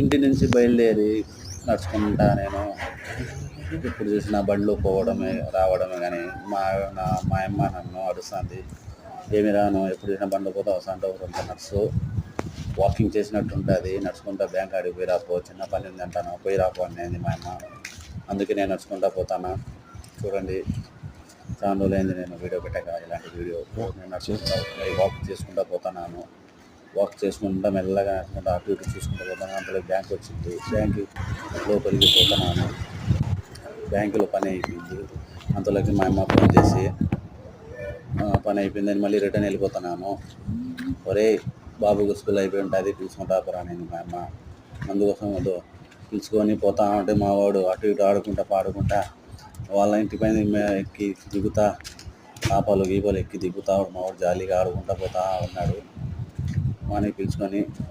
ఇంటి నుంచి బయలుదేరి నడుచుకుంటా నేను. ఇప్పుడు చూసిన బండ్లు పోవడమే రావడమే కానీ మా నా మా అమ్మ నన్ను అడుస్తుంది ఏమి రాను ఎప్పుడు చూసినా బండ్లు పోతా వస్తా ఊరంతా నడుసు వాకింగ్ చేసినట్టు ఉంటుంది నడుచుకుంటా బ్యాంక్ ఆడికి పోయి రాపో చిన్న పని ఉంది అంటాను పోయి రాపో అనేది మా అమ్మ. అందుకే నేను నడుచుకుంటా పోతాను? చూడండి. చాలా రోజులైంది నేను వీడియో పెట్టాక ఇలాంటి వీడియో. నేను నడుచుకుంటా వాక్ చేసుకుంటా పోతున్నాను వాక్ చేసుకుంటా మెల్లగా నడుచుకుంటా అటు ఇటు చూసుకుంటూ పోతాను. అంతలో బ్యాంక్ వచ్చింది. బ్యాంక్ లోపలికి పోతున్నాను బ్యాంకులో పని అయిపోయింది. అంతలోకి మా అమ్మ ఫోన్ చేసి పని అయిపోయిందని మళ్ళీ రిటర్న్ వెళ్ళిపోతున్నాను. ఒరే బాబుకు స్కూల్ అయిపోయి ఉంటుంది పిలుచుకుంటా పోరా నేను మా అమ్మ. అందుకోసం ఏదో పిలుచుకొని పోతా ఉంటే మా వాడు అటు ఇటు ఆడుకుంటా పాడుకుంటా వాళ్ళ ఇంటి పైన ఎక్కి దిగుతా. పాపాలు గీపాలు ఎక్కి దిగుతా. మా వాడు జాలీగా ఆడుకుంటా పోతా ఉన్నాడు. మానే పిలుచుకొని ఇంట్లో